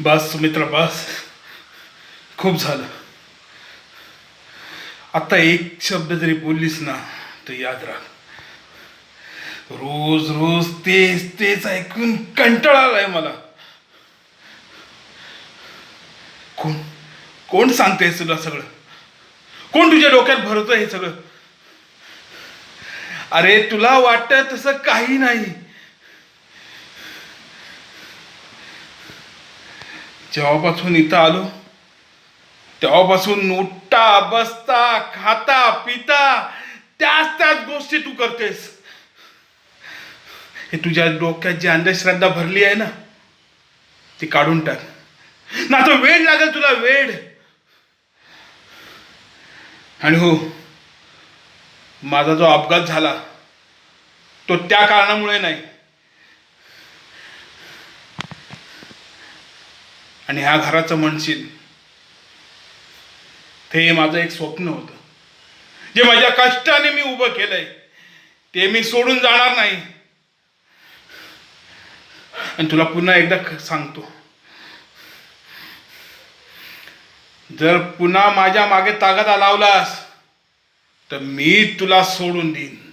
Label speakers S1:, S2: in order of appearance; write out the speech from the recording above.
S1: बस सुमित्रा बस. खूप झालं. आता एक शब्द जरी बोललीस ना तर याद राख रोज रोज तेच तेच ऐकून कंटाळा आलाय मला. कोण कोण सांगते तुला सगळं? कोण तुझ्या डोक्यात भरतं हे सगळं? अरे तुला वाटत तसं काही नाही. जेव्हापासून इथं आलो तेव्हापासून उठता बसता खाता पिता त्याच त्याच गोष्टी तू करतेस. हे तुझ्या डोक्यात जी अंधश्रद्धा भरली आहे ना ती काढून टाक. ना तर वेळ लागेल तुला वेळ. आणि हो माझा जो अपघात झाला तो त्या कारणामुळे नाही. आणि ह्या घराचं म्हणशील. ते माझं एक स्वप्न होतं. जे माझ्या कष्टाने मी उभं केलंय ते मी सोडून जाणार नाही. आणि तुला पुन्हा एकदा सांगतो. जर पुन्हा माझ्या मागे तागादा लावलास तर मी तुला सोडून देईन.